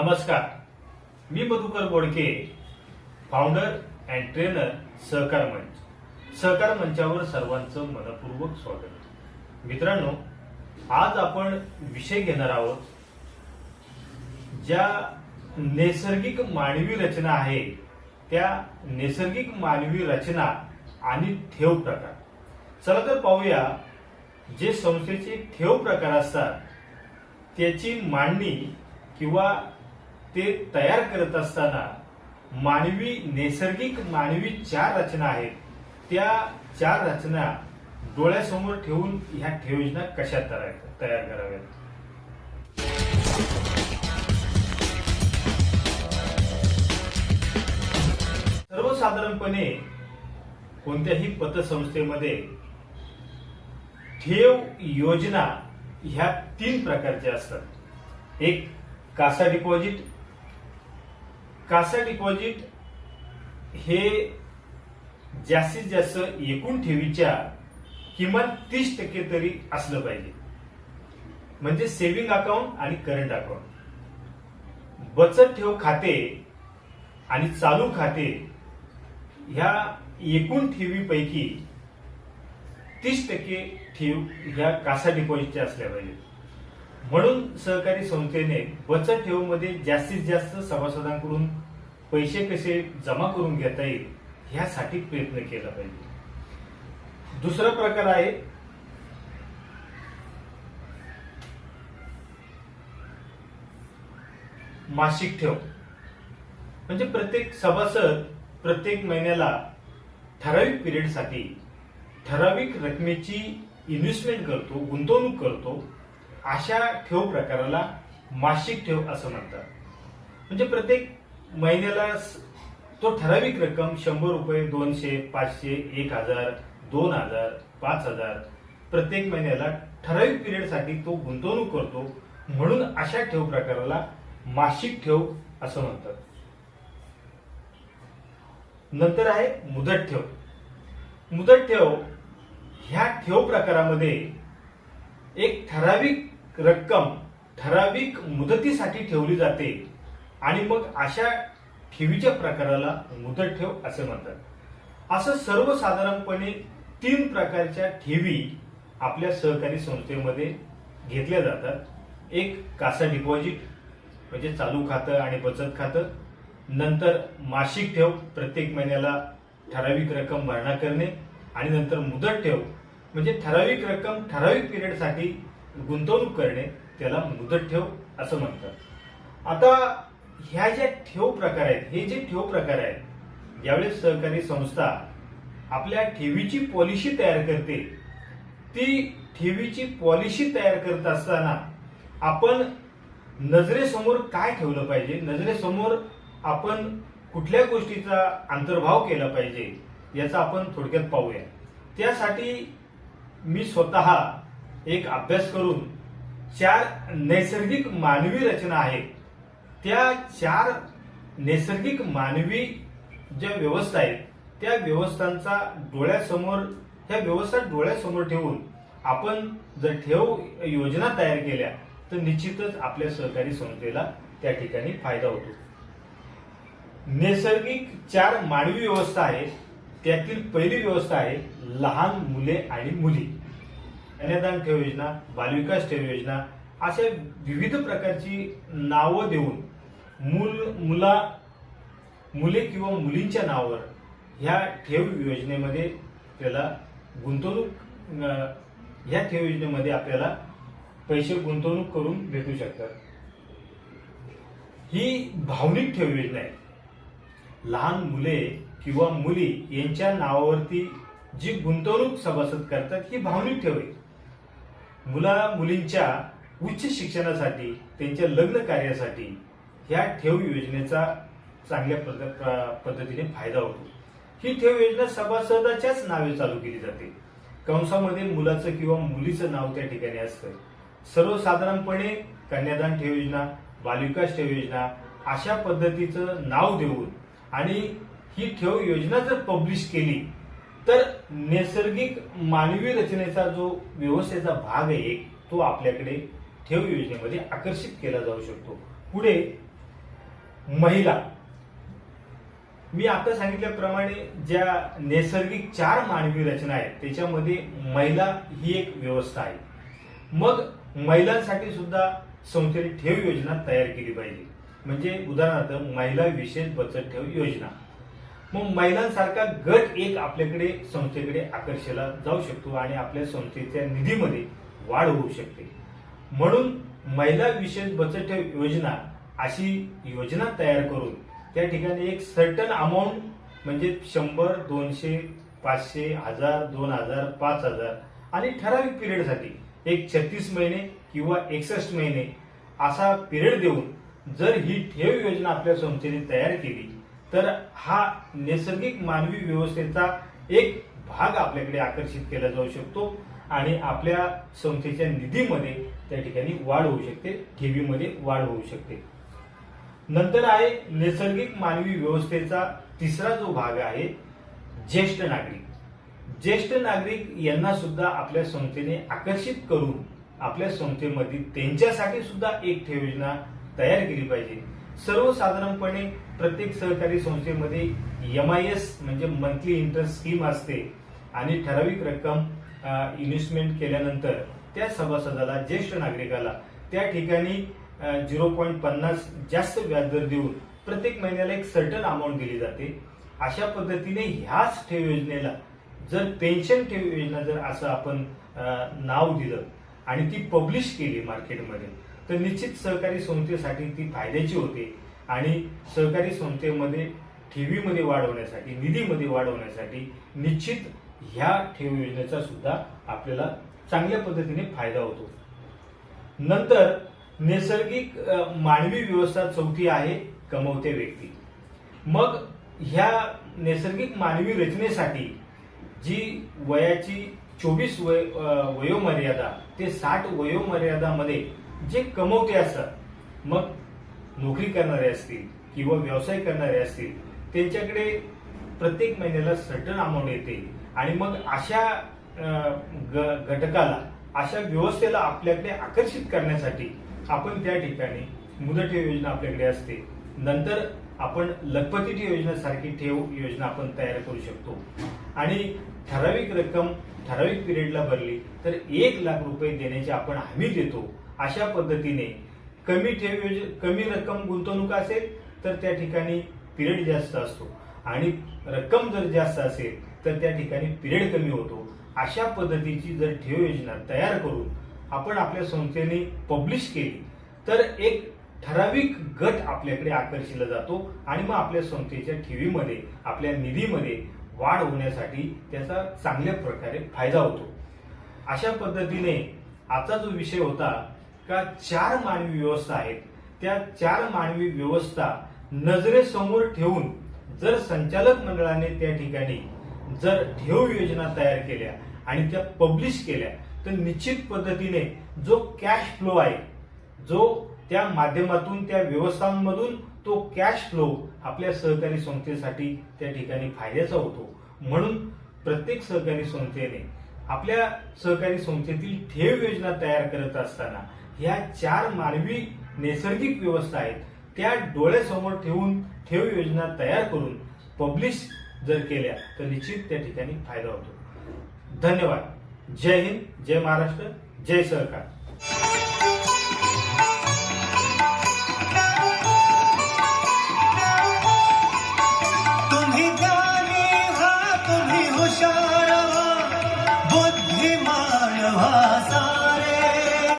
नमस्कार. मी Madhukar Bodke founder and trainer Sahakar Manch. Sahakar मंचावर सर्वांचं मनपूर्वक स्वागत. मित्रांनो आज आपण विषय घेणार आहोत ज्या नैसर्गिक मानवी रचना आहे त्या नैसर्गिक मानवी रचना आणि ठेव प्रकार. चला तर पाहूया जे संस्थेचे ठेव प्रकार असतात त्याची मांडणी किंवा ते तयार करत असताना मानवी नैसर्गिक मानवी चार रचना आहेत. त्या चार रचना डोळ्यासमोर ठेवून ह्या ठेव योजना कशा तयार कराव्यात? सर्वसाधारणपणे कोणत्याही पतसंस्थेमध्ये ठेव योजना ह्या तीन प्रकारच्या असतात. एक कासा डिपॉझिट कासा डिपॉझिट हे जास्तीत जास्त एकूण ठेवीच्या किमान तीस टक्के तरी असलं पाहिजे. म्हणजे सेव्हिंग अकाउंट आणि करंट अकाउंट बचत ठेव खाते आणि चालू खाते ह्या एकूण ठेवीपैकी तीस टक्के ठेव ह्या कासा डिपॉझिटच्या असल्या पाहिजेत. म्हणून सहकारी संस्थेने बचत ठेवमध्ये जास्तीत जास्त सभासदांकडून पैसे कसे जमा करून घेता येईल ह्यासाठी प्रयत्न केला पाहिजे. दुसरा प्रकार आहे मासिक ठेव. म्हणजे प्रत्येक सभासद प्रत्येक महिन्याला ठराविक पिरियडसाठी ठराविक रकमेची इन्व्हेस्टमेंट करतो गुंतवणूक करतो अशा ठेव प्रकाराला मासिक ठेव असं म्हणतात. म्हणजे प्रत्येक महिन्याला तो ठराविक रक्कम शंभर रुपये दोनशे पाचशे एक हजार दोन हजार पाच हजार प्रत्येक महिन्याला ठराविक पिरियडसाठी तो गुंतवणूक करतो. म्हणून अशा ठेव प्रकाराला मासिक ठेव असं म्हणतात. नंतर आहे मुदत ठेव. मुदत ठेव ह्या ठेव प्रकारामध्ये एक ठराविक रक्कम ठराविक मुदतीसाठी ठेवली जाते. आणि मग अशा ठेवीच्या प्रकाराला मुदत ठेव असे म्हणतात. असं सर्वसाधारणपणे तीन प्रकारच्या ठेवी आपल्या सहकारी संस्थेमध्ये घेतल्या जातात. एक कासा डिपॉझिट म्हणजे चालू खातं आणि बचत खातं. नंतर मासिक ठेव प्रत्येक महिन्याला ठराविक रक्कम भरणा करणे. आणि नंतर मुदत ठेव म्हणजे ठराविक रक्कम ठराविक पिरियडसाठी गुंतवणूक करणे त्याला मुदत ठेव असं म्हणतात. आता ह्या ज्या ठेव प्रकार आहेत हे जे ठेव प्रकार आहेत ज्यावेळेस सहकारी संस्था आपल्या ठेवीची पॉलिसी तयार करते ती ठेवीची पॉलिसी तयार करत असताना आपण नजरेसमोर काय ठेवलं पाहिजे? नजरेसमोर आपण कुठल्या गोष्टीचा अंतर्भाव केला पाहिजे? याचा आपण थोडक्यात पाहूया. त्यासाठी मी स्वतः एक अभ्यास करून चार नैसर्गिक मानवी रचना आहेत. त्या चार नैसर्गिक मानवी ज्या व्यवस्था आहेत त्या व्यवस्थांचा डोळ्यासमोर त्या व्यवस्था डोळ्यासमोर ठेवून आपण जर ठेव योजना तयार केल्या तर निश्चितच आपल्या सहकारी संस्थेला त्या ठिकाणी फायदा होतो. नैसर्गिक चार मानवी व्यवस्था आहेत त्यातील पहिली व्यवस्था आहे लहान मुले आणि मुली. कन्यादान ठेव योजना बालविकास ठेव योजना अशा विविध प्रकारची नावं देऊन मूल मुला मुले किंवा मुलींच्या नावावर ह्या ठेव योजनेमध्ये आपल्याला गुंतवणूक ह्या ठेव योजनेमध्ये आपल्याला पैसे गुंतवणूक करून भेटू शकतात. ही भावनिक ठेव योजना आहे. लहान मुले किंवा मुली यांच्या नावावरती जी गुंतवणूक सभासद करतात ही भावनिक ठेव आहे. मुला मुलींच्या उच्च शिक्षणासाठी त्यांच्या लग्न कार्यासाठी ह्या ठेव योजनेचा चांगल्या पद्धतीने फायदा होतो. ही ठेव योजना सभासदाच्याच नावे चालू केली जाते. कंसामध्ये मुलाचं किंवा मुलीचं नाव त्या ठिकाणी असतं. सर्वसाधारणपणे कन्यादान ठेव योजना बालविकास ठेव योजना अशा पद्धतीचं नाव देऊन आणि ही ठेव योजना जर पब्लिश केली तर नैसर्गिक मानवी रचनेचा जो व्यवस्थेचा भाग आहे एक तो आपल्याकडे ठेव योजनेमध्ये आकर्षित केला जाऊ शकतो. पुढे महिला. मी आता सांगितल्याप्रमाणे ज्या नैसर्गिक चार मानवी रचना आहेत त्याच्यामध्ये महिला ही एक व्यवस्था आहे. मग महिलांसाठी सुद्धा संस्थेने ठेव योजना तयार केली पाहिजे. म्हणजे उदाहरणार्थ महिला विशेष बचत ठेव योजना. मग महिलांसारखा गट एक आपल्याकडे संस्थेकडे आकर्षला जाऊ शकतो आणि आपल्या संस्थेच्या निधीमध्ये वाढ होऊ शकते. म्हणून महिला विशेष बचत ठेव योजना अशी योजना तयार करून त्या ठिकाणी एक सर्टन अमाऊंट म्हणजे शंभर दोनशे पाचशे हजार दोन हजार पाच हजार आणि ठराविक पिरियडसाठी एक छत्तीस महिने किंवा एकसष्ट महिने असा पिरियड देऊन जर ही ठेव योजना आपल्या संस्थेने तयार केली तर हा नैसर्गिक मानवी व्यवस्थेचा एक भाग आपल्याकडे आकर्षित केला जाऊ शकतो आणि आपल्या संस्थेच्या निधीमध्ये त्या ठिकाणी वाढ होऊ शकते ठेवीमध्ये वाढ होऊ शकते. नंतर आहे नैसर्गिक मानवी व्यवस्थेचा तिसरा जो भाग आहे ज्येष्ठ नागरिक. ज्येष्ठ नागरिक यांना सुद्धा आपल्या संस्थेने आकर्षित करून आपल्या संस्थेमध्ये त्यांच्यासाठी सुद्धा एक ठेव योजना तयार केली पाहिजे. सर्वसाधारणपणे प्रत्येक सहकारी संस्थेमध्ये एम आय एस म्हणजे मंथली इंटरेस्ट स्कीम असते आणि ठराविक रक्कम इन्व्हेस्टमेंट केल्यानंतर त्या सभासदाला ज्येष्ठ नागरिकाला त्या ठिकाणी झिरो पॉईंट पन्नास जास्त व्याजदर देऊन प्रत्येक महिन्याला एक सर्टन अमाऊंट दिली जाते. अशा पद्धतीने ह्याच ठेव योजनेला जर पेन्शन ठेव योजना जर असं आपण नाव दिलं आणि ती पब्लिश केली मार्केटमध्ये तर निश्चित सहकारी संस्थेसाठी ती फायद्याची होते. आणि सहकारी संस्थेमध्ये ठेवीमध्ये वाढ होण्यासाठी निधीमध्ये वाढ होण्यासाठी निश्चित ह्या ठेव योजनेचा सुद्धा आपल्याला चांगल्या पद्धतीने फायदा होतो. नंतर नैसर्गिक मानवी व्यवस्था चौथी आहे कमवते व्यक्ती. मग ह्या नैसर्गिक मानवी रचनेसाठी जी वयाची चोवीस वय वयोमर्यादा ते साठ वयोमर्यादामध्ये जे कमवते असतात मग नोकरी करणारे असतील किंवा व्यवसाय करणारे असतील त्यांच्याकडे प्रत्येक महिन्याला सर्टन अमाऊंट येते. आणि मग अशा ग- घटकाला अशा व्यवस्थेला आपल्याकडे आकर्षित करण्यासाठी आपण त्या ठिकाणी मुदत ठेव योजना आपल्याकडे असते. नंतर आपण लखपती ठेव योजनेसारखी ठेव योजना आपण तयार करू शकतो. आणि ठराविक रक्कम ठराविक पिरियडला भरली तर एक लाख रुपये देण्याची आपण हमी देतो. अशा पद्धतीने कमी ठेव योज कमी रक्कम गुंतवणूक असेल तर त्या ठिकाणी पिरियड जास्त असतो. आणि रक्कम जर जास्त असेल तर त्या ठिकाणी पिरियड कमी होतो. अशा पद्धतीची जर ठेव योजना तयार करून आपण आपल्या संस्थेने पब्लिश केली तर एक ठराविक गट आपल्याकडे आकर्षिला जातो आणि मग आपल्या संस्थेच्या ठेवीमध्ये आपल्या निधीमध्ये वाढ होण्यासाठी त्याचा चांगल्या प्रकारे फायदा होतो. अशा पद्धतीने आजचा जो विषय होता का चार मानवी व्यवस्था आहेत त्या चार मानवी व्यवस्था नजरेसमोर ठेवून जर संचालक मंडळाने त्या ठिकाणी जर ठेव योजना तयार केल्या आणि त्या पब्लिश केल्या तर निश्चित पद्धतीने जो कॅश फ्लो आहे जो त्या माध्यमातून त्या व्यवस्थांमधून तो कॅश फ्लो आपल्या सहकारी संस्थेसाठी त्या ठिकाणी फायद्याचा होतो. म्हणून प्रत्येक सहकारी संस्थेने आपल्या सहकारी संस्थेतील ठेव योजना तयार करत असताना ह्या चार मानवी नैसर्गिक व्यवस्था आहेत त्या डोळ्यासमोर ठेवून ठेव योजना तयार करून पब्लिश जर केल्या तर निश्चित त्या ठिकाणी फायदा होतो. धन्यवाद. जय हिंद जय महाराष्ट्र जय सरकार.